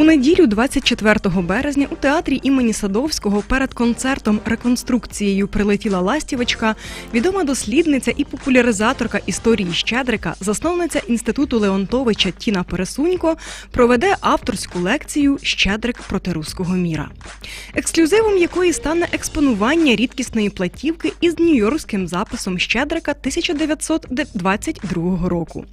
У неділю, 24 березня, у театрі імені Садовського перед концертом реконструкцією прилетіла ластівочка, відома дослідниця і популяризаторка історії Щедрика, засновниця інституту Леонтовича Тіна Пересунько, проведе авторську лекцію Щедрик проти руського міра, ексклюзивом якої стане експонування рідкісної платівки із нью-йоркським записом Щедрика 1922 року.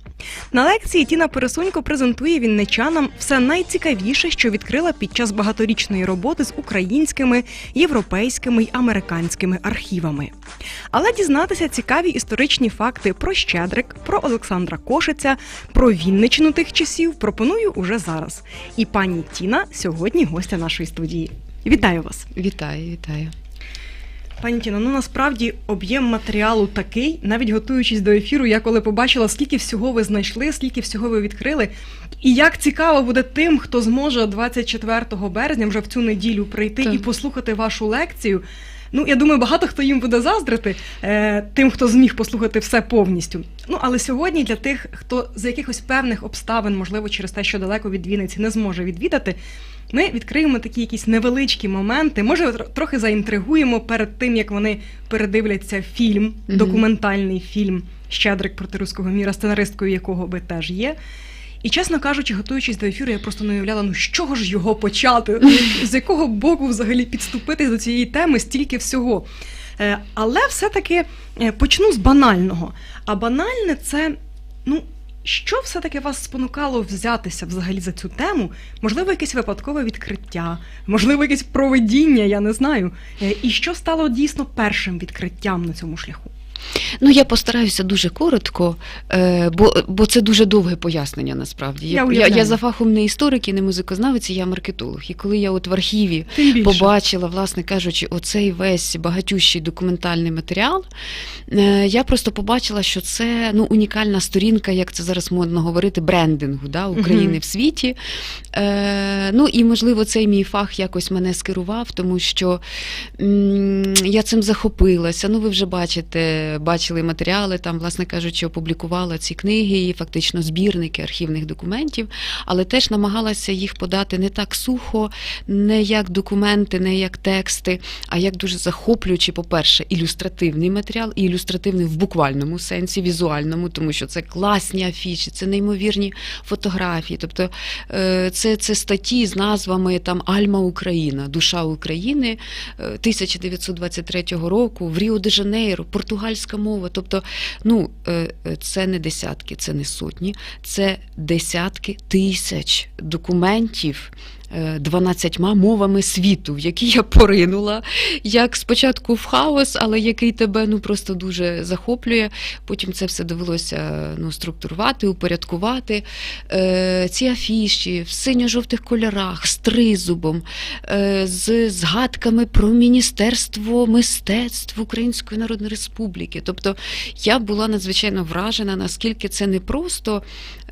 На лекції Тіна Пересунько презентує вінничанам все найцікавіше, що відкрила під час багаторічної роботи з українськими, європейськими й американськими архівами. Але дізнатися цікаві історичні факти про Щедрик, про Олександра Кошиця, про Вінничину тих часів пропоную уже зараз. І пані Тіна сьогодні гостя нашої студії. Вітаю вас! Вітаю, вітаю. Пані Тіно, ну насправді об'єм матеріалу такий, навіть готуючись до ефіру, я коли побачила, скільки всього ви знайшли, скільки всього ви відкрили, і як цікаво буде тим, хто зможе 24 березня вже в цю неділю прийти Так. і послухати вашу лекцію. Ну, я думаю, багато хто їм буде заздрити е, тим, хто зміг послухати все повністю. Ну, але сьогодні для тих, хто з якихось певних обставин, можливо, через те, що далеко від Вінниці, не зможе відвідати, ми відкриємо такі якісь невеличкі моменти. Може, трохи заінтригуємо перед тим, як вони передивляться фільм, документальний фільм Щедрик проти руського міра, сценаристкою якого ви теж є. І чесно кажучи, готуючись до ефіру, я просто не уявляла, ну з чого ж його почати, Ну, з якого боку взагалі підступитись до цієї теми стільки всього. Е, Але все-таки е, почну з банального. А банальне це, ну, що все-таки вас спонукало взятися взагалі за цю тему? Можливо, якесь випадкове відкриття, можливо, якесь проведіння, я не знаю. Е, І що стало дійсно першим відкриттям на цьому шляху? Ну, я постараюся дуже коротко, е, бо, бо це дуже довге пояснення насправді. Я Я, я, за фахом не історик і не музикознавець, я маркетолог. І коли я от в архіві побачила, власне кажучи, оцей весь багатющий документальний матеріал, е, я просто побачила, що це ну, унікальна сторінка, як це зараз модно говорити, брендингу да, України Мгм. в світі. Е, ну і можливо цей мій фах якось мене скерував, тому що м, я цим захопилася. Ну, ви вже бачите, бачили матеріали, там, власне кажучи, опублікувала ці книги і фактично збірники архівних документів, але теж намагалася їх подати не так сухо, не як документи, не як тексти, а як дуже захоплюючи, по-перше, ілюстративний матеріал, і ілюстративний в буквальному сенсі, візуальному, тому що це класні афіші, це неймовірні фотографії. Тобто е, це, це статті з назвами там Альма Україна, Душа України е, 1923 року в Ріо де Жанейро, португальська мова. Тобто, ну е, е, це не десятки, це не сотні, це десятки тисяч документів. Е, 12 мовами світу, в які я поринула, як спочатку в хаос, але який тебе ну просто дуже захоплює. Потім це все довелося ну, структурувати, упорядкувати. Е, ці афіші в синьо-жовтих кольорах, з тризубом, е, з згадками про Міністерство мистецтв Української Народної Республіки. Тобто я була надзвичайно вражена, наскільки це не просто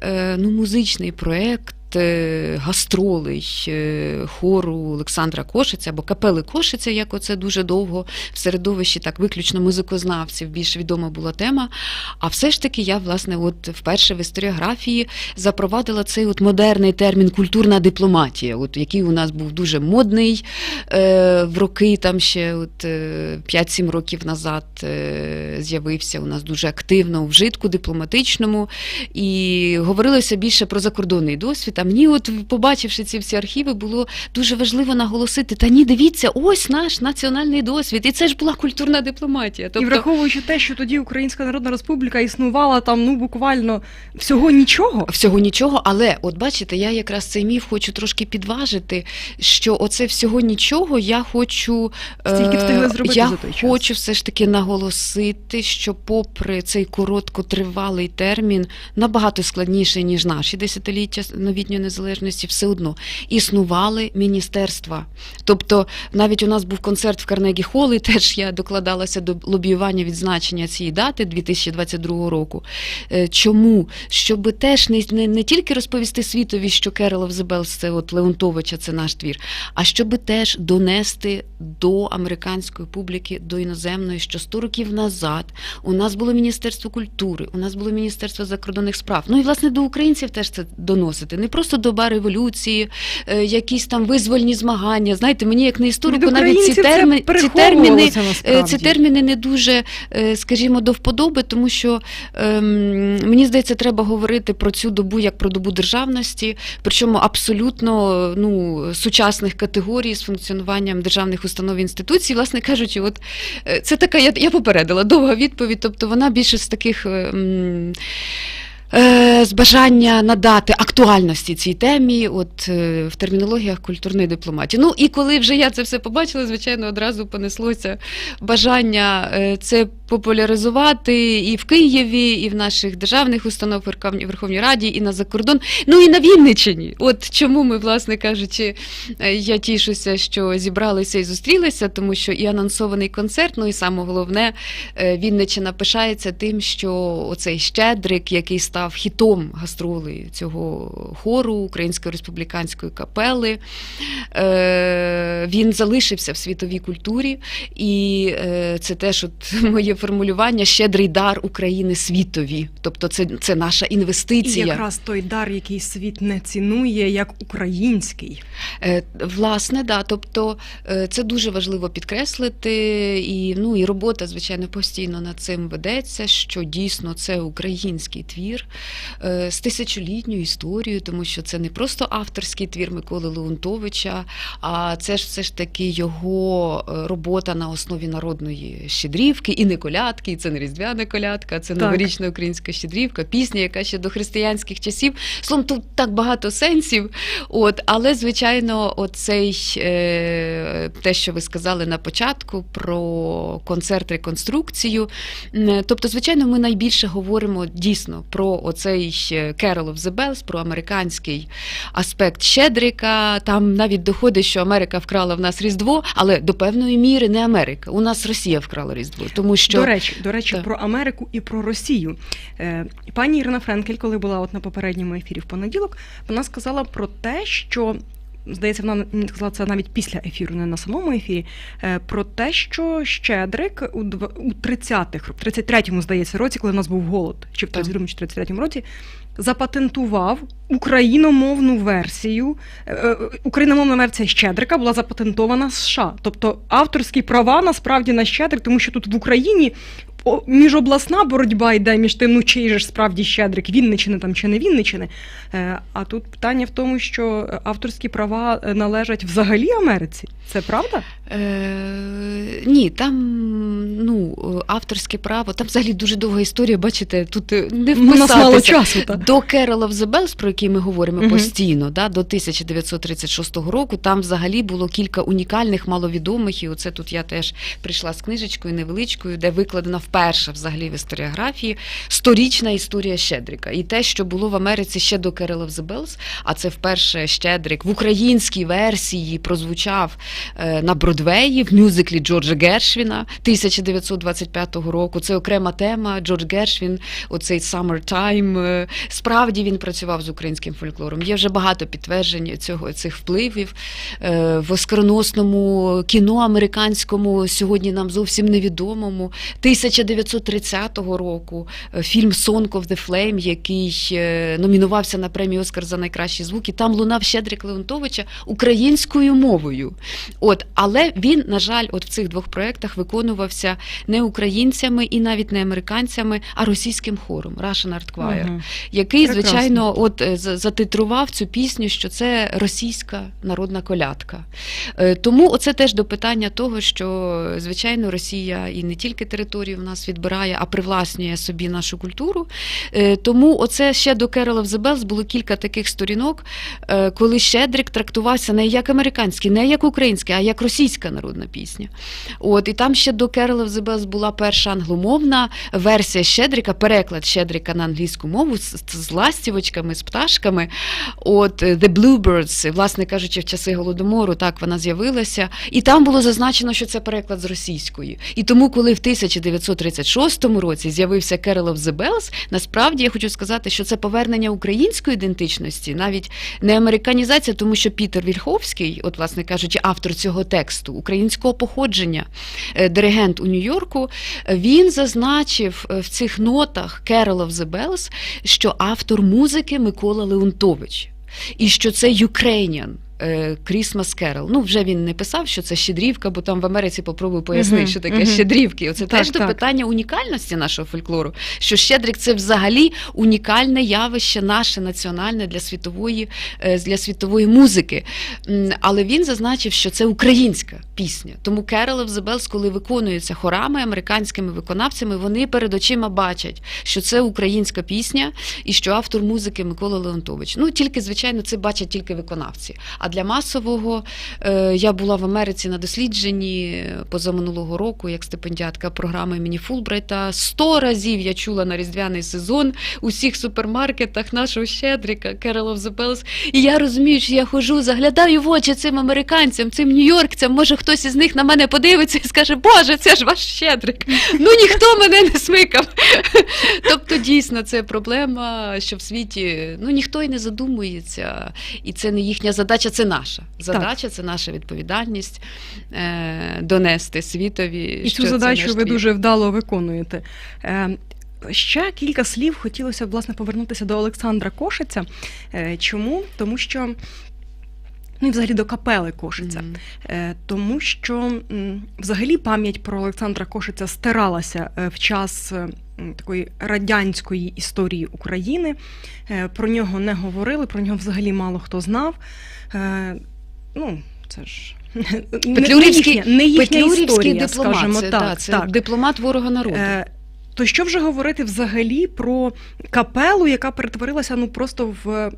е, ну, музичний проєкт. Е, Гастролей е, хору Олександра Кошиця або капели Кошиця, як оце дуже довго в середовищі так виключно музикознавців більш відома була тема. А все ж таки я, власне, от вперше в історіографії запровадила цей от модерний термін культурна дипломатія, от який у нас був дуже модний е, в роки, там ще от, е, 5-7 років назад е, з'явився у нас дуже активно у вжитку дипломатичному, і говорилося більше про закордонний досвід. Мені, от побачивши ці всі архіви, було дуже важливо наголосити: та ні, дивіться, ось наш національний досвід, і це ж була культурна дипломатія. Тобто... І враховуючи те, що тоді Українська Народна Республіка існувала там ну буквально всього нічого. Всього нічого, але от бачите, я якраз цей міф хочу трошки підважити, що оце всього нічого я хочу е, Стільки встигли зробити я за той час. хочу все ж таки наголосити, що попри цей короткотривалий термін, набагато складніший, ніж наші десятиліття новітнього попередньої незалежності, все одно існували міністерства. Тобто, навіть у нас був концерт в Карнегі Холл, і теж я докладалася до лобіювання відзначення цієї дати 2022 року. Е, Чому? Щоб теж не, не, не тільки розповісти світові, що the Bells – це от Леонтовича, це наш твір, а щоб теж донести до американської публіки, до іноземної, що 100 років назад у нас було Міністерство культури, у нас було Міністерство закордонних справ. Ну і власне до українців теж це доносити. Не просто доба революції, е, якісь там визвольні змагання. Знаєте, мені як не історику, навіть ці, ці терміни. переховувалося Е, насправді. Ці терміни не дуже, е, скажімо, до вподоби, тому що ем, мені здається, треба говорити про цю добу як про добу державності, причому абсолютно ну, сучасних категорій з функціонуванням державних установ і інституцій. Власне кажучи, от це така, я, я попередила, довга відповідь, тобто вона більше з таких. Е, З бажання надати актуальності цій темі, от е, в термінологіях культурної дипломатії. Ну і коли вже я це все побачила, звичайно, одразу понеслося бажання е, це популяризувати і в Києві, і в наших державних установ Верховній Раді, і на закордон. Ну і на Вінниччині. От чому ми, власне кажучи, я тішуся, що зібралися і зустрілися, тому що і анонсований концерт, ну і саме головне, Вінниччина пишається тим, що оцей щедрик, який став хітом гастролей цього хору Української республіканської капели, е, він залишився в світовій культурі, і е, це теж от моє формулювання щедрий дар України світові. Тобто, це, це наша І інвестиція. якраз той дар, який світ не цінує, як український. Е, Власне, да, тобто це дуже важливо підкреслити, і ну і робота, звичайно, постійно над цим ведеться, що дійсно це український твір е, з тисячолітньою історією, тому що це не просто авторський твір Миколи Леонтовича, а це ж все ж таки його е, робота на основі народної щедрівки, і не колядки, і це не різдвяна колядка, це новорічна українська щедрівка, пісня, яка ще до християнських часів. Словом, тут так багато сенсів. От, але, звичайно, оцей е, те, що ви сказали на початку про концерт реконструкцію. Тобто, звичайно, ми найбільше говоримо дійсно про оцей Carol of the Bells, про американський аспект Щедрика. Там навіть доходить, що Америка вкрала в нас Різдво, але до певної міри не Америка. У нас Росія вкрала Різдво, тому що До речі, до речі, Так. про Америку і про Росію. Е, пані Ірина Френкель, коли була от на попередньому ефірі в понеділок, вона сказала про те, що. Здається, вона сказала це навіть після ефіру, не на самому ефірі. е, Про те, що Щедрик у дв- у 30-х, в 33-му, здається, році, коли в нас був голод, чи в Так. 32-му, чи 33-му році, запатентував україномовну версію. е, е, Україномовна версія Щедрика була запатентована США. Тобто авторські права насправді на Щедрик, тому що тут в Україні міжобласна боротьба йде між тим, ну чий же ж справді Щедрик, Вінничини там чи не Вінничини. Е, А тут питання в тому, що е, авторські права е, належать взагалі Америці. Це правда? Е, ні, там ну, авторське право, там взагалі дуже довга історія, бачите, тут е, не нас мало часу. Та. До Carol of the Bells, про який ми говоримо Мгм. постійно, да, до 1936 року, там взагалі було кілька унікальних, маловідомих, і оце тут я теж прийшла з книжечкою невеличкою, де викладена вперше взагалі в історіографії сторічна історія Щедрика. І те, що було в Америці ще до Carol of the Bells, а це вперше Щедрик в українській версії прозвучав е, на Бродвеї в мюзиклі Джорджа Гершвіна 1925 року. Це окрема тема. Джордж Гершвін, оцей «Summertime», е, Справді він працював з українським фольклором. Є вже багато підтверджень цього цих впливів Е, в оскароносному кіно американському, сьогодні нам зовсім невідомому. 1930 року е, фільм «Song of the Flame», який номінувався на премію Оскар за найкращі звуки. Там лунав Щедрик Леонтовича українською мовою. От, але він, на жаль, от в цих двох проєктах виконувався не українцями і навіть не американцями, а російським хором Russian Art Choir, Мгм. який, Прекрасно. звичайно, от е, затитрував цю пісню, що це російська народна колядка. Е, Тому оце теж до питання того, що звичайно Росія і не тільки територію в нас відбирає, а привласнює собі нашу культуру. Е, Тому оце ще до of the Bells було кілька таких сторінок, коли Щедрик трактувався не як американський, не як український, а як російська народна пісня. От і там ще до of the Bells була перша англомовна версія Щедрика, переклад Щедрика на англійську мову з, з ластівочками, з пташками. От е, The Bluebirds, власне кажучи, в часи голодомору, так вона з'явилася. І там було зазначено, що це переклад з російської. І тому, коли в 1936 році з'явився the Bells, насправді я хочу сказати, що це повернення української ідентичності, навіть не американізація, тому що Пітер Вільховський, от, власне кажучи, автор цього тексту, українського походження, е, диригент у Нью-Йорку, е, він зазначив е, в цих нотах Carol of the Bells, що автор музики Микола Леонтович. І що це Ukrainian Christmas Carol. Ну, вже він не писав, що це щедрівка, бо там в Америці попробую пояснити, Мгм, що таке мгм. щедрівки. Оце Так, теж до питання унікальності нашого фольклору. Що щедрик це взагалі унікальне явище, наше національне для світової, е, для світової музики. Але він зазначив, що це українська пісня. Тому the Bells, коли виконується хорами, американськими виконавцями, вони перед очима бачать, що це українська пісня і що автор музики Микола Леонтович. Ну тільки, звичайно, це бачать тільки виконавці. А для масового е, я була в Америці на дослідженні е, позаминулого року, як стипендіатка програми імені Фулбрайта. Сто разів я чула на різдвяний сезон у всіх супермаркетах нашого щедрика Carol Bells. І я розумію, що я хожу, заглядаю в очі цим американцям, цим нью-йоркцям. Може, хтось із них на мене подивиться і скаже, Боже, це ж ваш щедрик. Ну ніхто мене не смикав. Тобто, дійсно, це проблема, що в світі ну ніхто і не задумується, і це не їхня задача, це наша задача, це наша відповідальність е, донести світові. І що цю задачу ви дуже вдало виконуєте. Е, Ще кілька слів хотілося б власне повернутися до Олександра Кошиця. Е, Чому? Тому що. Ну і взагалі до капели Кошиця. Мгм. Е, Тому що взагалі пам'ять про Олександра Кошиця стиралася е, в час е, такої радянської історії України. Про нього не говорили, про нього взагалі мало хто знав. Ну, це ж не- не їхня, не їхня Петлюрівський історія, дипломат, скажімо це, так. це так. дипломат ворога народу. То що вже говорити взагалі про капелу, яка перетворилася ну просто в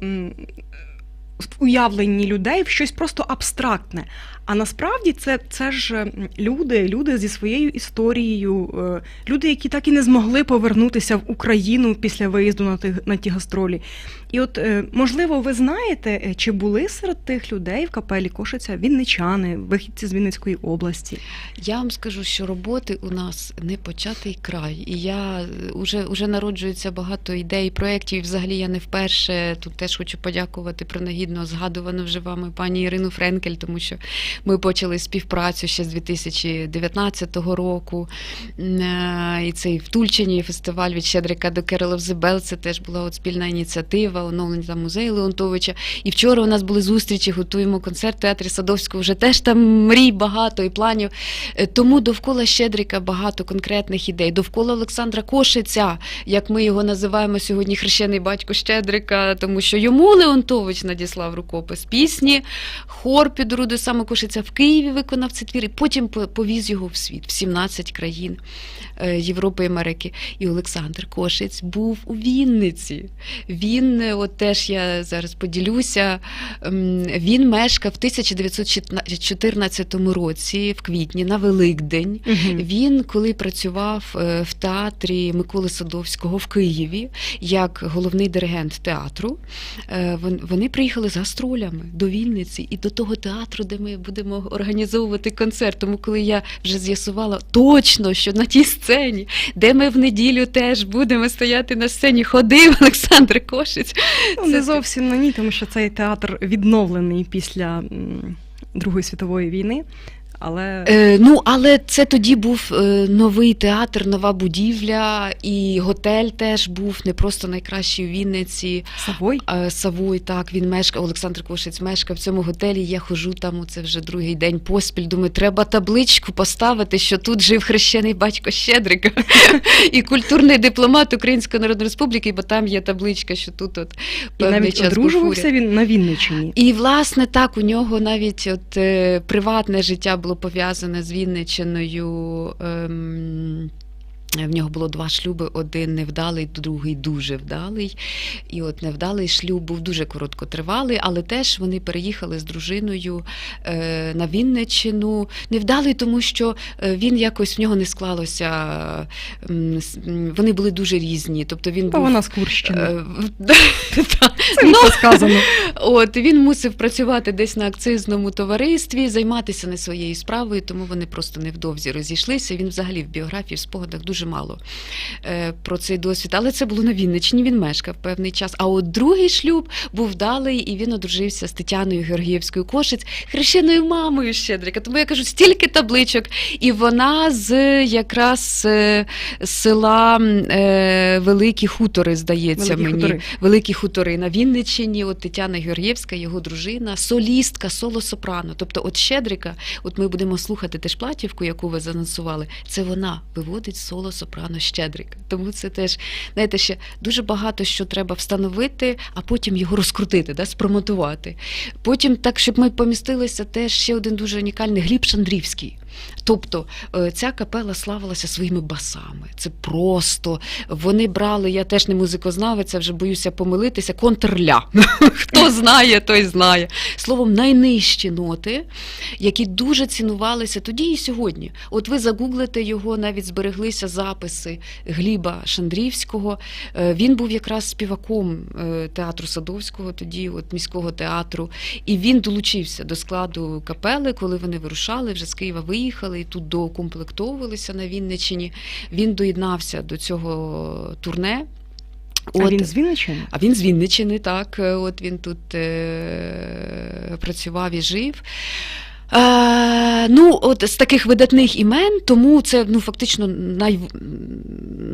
уявленні людей в щось просто абстрактне. А насправді це, це ж люди, люди зі своєю історією, е, люди, які так і не змогли повернутися в Україну після виїзду на ті, на ті гастролі. І от, е, можливо, ви знаєте, е, чи були серед тих людей в капелі Кошиця вінничани, вихідці з Вінницької області? Я вам скажу, що роботи у нас не початий край. І я вже, вже народжується багато ідей, проєктів. Взагалі я не вперше тут теж хочу подякувати принагідно згадувану вже вами пані Ірину Френкель, тому що ми почали співпрацю ще з 2019 року. Е, І цей в Тульчині фестиваль від Щедрика до of це теж була от спільна ініціатива, оновлення музею Леонтовича. І вчора у нас були зустрічі, готуємо концерт в театрі Садовського. Вже теж там мрій багато і планів. Е, Тому довкола Щедрика багато конкретних ідей. Довкола Олександра Кошиця, як ми його називаємо сьогодні, хрещений батько Щедрика, тому що йому Леонтович надіслав рукопис пісні, хор під руду саме Кошиця в Києві виконав цей твір, і потім повіз його в світ, в 17 країн е, Європи і Америки. І Олександр Кошиць був у Вінниці. Він, е, от теж я зараз поділюся, ем, він мешкав в 1914 році, в квітні, на Великдень. Він, коли працював е, в театрі Миколи Садовського в Києві, як головний диригент театру, вони приїхали з гастролями до Вінниці і до того театру, де ми будемо організовувати концерт. Тому коли я вже з'ясувала точно, що на тій сцені, де ми в неділю теж будемо стояти на сцені, ходив Олександр Кошиць. Ну, Це не зовсім на ні, тому що цей театр відновлений після Другої світової війни. Але Е, ну, але це тоді був е, новий театр, нова будівля, і готель теж був не просто найкращий у Вінниці. Савой Е, Савой, так, він мешкав, Олександр Кошець мешкав в цьому готелі. Я хожу там, це вже другий день поспіль. Думаю, треба табличку поставити, що тут жив хрещений батько Щедрика і культурний дипломат Української Народної Республіки, бо там є табличка, що тут от і певний навіть час одружувався він на Вінниччині. І власне так у нього навіть от е, приватне життя було пов'язане з Вінничиною. Ем, В нього було два шлюби: один невдалий, другий дуже вдалий. І от невдалий шлюб був дуже короткотривалий, але теж вони переїхали з дружиною е, на Вінниччину. Невдалий, тому що е, він якось в нього не склалося. Вони були дуже різні. Тобто він Та був вона з Курщини. е, ну, сказано. От він мусив працювати десь на акцизному товаристві, займатися не своєю справою, тому вони просто невдовзі розійшлися. Він взагалі в біографії, в спогадах дуже мало е, про цей досвід. Але це було на Вінниччині, він мешкав певний час. А от другий шлюб був вдалий, і він одружився з Тетяною Георгіївською Кошиць, хрещеною мамою Щедрика. Тому я кажу, стільки табличок. І вона з якраз е, села е, Великі Хутори, здається Великі мені. Хутори. Великі хутори на Вінниччині, от Тетяна Георгієвська, його дружина, солістка, соло-сопрано. Тобто, от Щедрика, от ми будемо слухати теж платівку, яку ви занонсували, це вона виводить соло-сопрано Щедрик. Тому це теж, знаєте, ще дуже багато що треба встановити, а потім його розкрутити, да, спромотувати. Потім, так, щоб ми помістилися, теж ще один дуже унікальний Гліб Шандрівський. Тобто е, ця капела славилася своїми басами. Це просто вони брали, я теж не музикознавець, вже боюся помилитися, контрля. Хто знає, той знає. Словом, найнижчі ноти, які дуже цінувалися тоді і сьогодні. От ви загуглите його, навіть збереглися записи Гліба Шандрівського. Е, Він був якраз співаком е, театру Садовського, тоді, от міського театру. І він долучився до складу капели, коли вони вирушали, вже з Києва виїхали і тут доукомплектовувалися на Вінниччині. Він доєднався до цього турне. А він з Вінниччини? А він з Вінниччини, так. От він тут е, працював і жив. Е, ну, от з таких видатних імен, тому це ну, фактично най,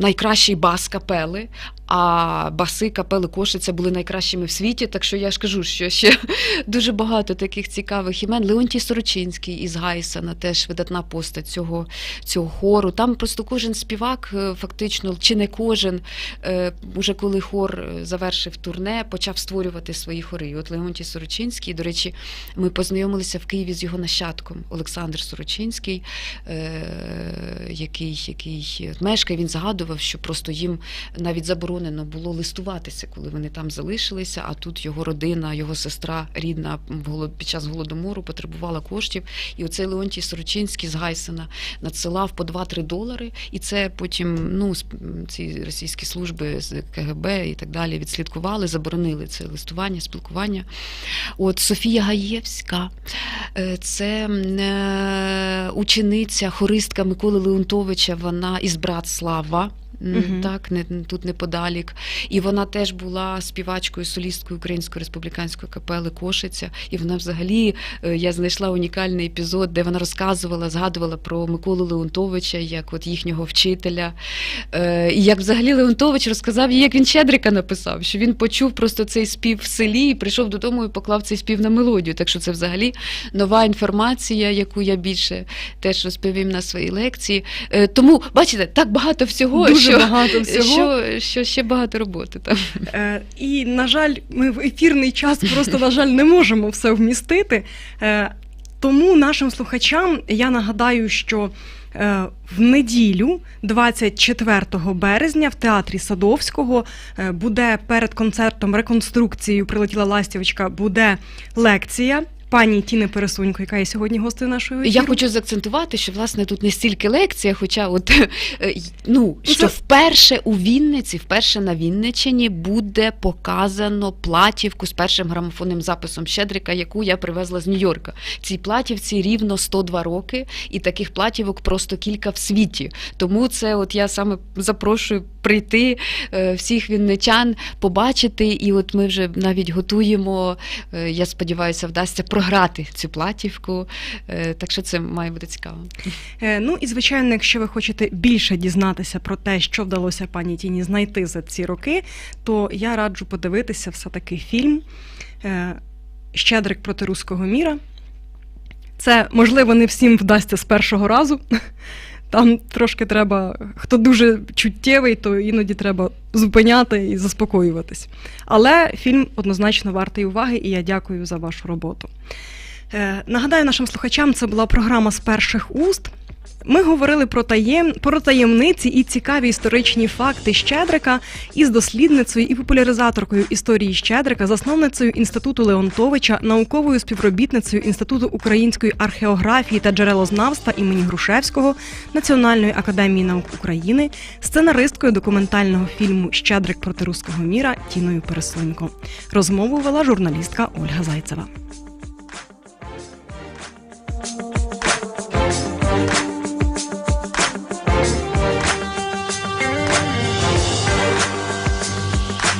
найкращий бас капели. А баси капели Кошиця були найкращими в світі. Так що я ж кажу, що ще дуже багато таких цікавих імен. Леонтій Сорочинський із Гайсена, теж видатна постать цього, цього хору. Там просто кожен співак, е, фактично, чи не кожен, е, уже коли хор е, завершив турне, почав створювати свої хори. І От Леонтій Сорочинський, до речі, ми познайомилися в Києві з його нащадком Олександр Сорочинський, який, який мешкає. Він згадував, що просто їм навіть заборонено було листуватися, коли вони там залишилися. А тут його родина, його сестра рідна під час голодомору потребувала коштів. І оцей Леонтій Сорочинський з Гайсена надсилав по 2-3 долари. І це потім ну, ці російські служби з КГБ і так далі відслідкували, заборонили це листування, спілкування. От Софія Гаєвська, е, це е, учениця, хористка Миколи Леонтовича, вона із Братслава. м, Мгм. Так, не, тут неподалік. І вона теж була співачкою, солісткою Української республіканської капели Кошиця. І вона взагалі е, я знайшла унікальний епізод, де вона розказувала, згадувала про Миколу Леонтовича, як от їхнього вчителя. Е, І як взагалі Леонтович розказав їй, як він Щедрика написав, що він почув просто цей спів в селі і прийшов додому і поклав цей спів на мелодію. Так що це взагалі нова інформація, яку я більше теж розповім на своїй лекції. Е, Тому, бачите, так багато всього, Дуже що, багато всього. Що, що ще багато роботи там. Е, І, на жаль, ми в ефірний час просто, на жаль, не можемо все вмістити. Е, Тому нашим слухачам я нагадаю, що е, в неділю, 24 березня, в театрі Садовського е, буде перед концертом реконструкцією Прилетіла Ластівочка, буде лекція. Пані Тіни Пересунько, яка є сьогодні гостею нашої ефіру. Я хочу заакцентувати, що власне тут не стільки лекція, хоча от е, ну Ну, що це- вперше у Вінниці, вперше на Вінниччині буде показано платівку з першим грамофонним записом Щедрика, яку я привезла з Нью-Йорка. Цій платівці рівно 102 роки, і таких платівок просто кілька в світі. Тому це, от я саме запрошую прийти е, всіх вінничан, побачити. І от ми вже навіть готуємо. е, Я сподіваюся, вдасться програти цю платівку. Е, Так що це має бути цікаво. Е, Ну і звичайно, якщо ви хочете більше дізнатися про те, що вдалося пані Тіні знайти за ці роки, то я раджу подивитися все-таки фільм е, Щедрик проти руського міра. Це, можливо, не всім вдасться з першого разу. Там трошки треба, хто дуже чуттєвий, то іноді треба зупиняти і заспокоюватись. Але фільм однозначно вартий уваги, і я дякую за вашу роботу. Е, Нагадаю нашим слухачам, це була програма з перших уст. Ми говорили про таєм про таємниці і цікаві історичні факти Щедрика із дослідницею і популяризаторкою історії Щедрика, засновницею інституту Леонтовича, науковою співробітницею інституту української археографії та джерелознавства імені Грушевського, Національної академії наук України, сценаристкою документального фільму Щедрик проти руського міра Тіною Пересунько. Розмову вела журналістка Ольга Зайцева.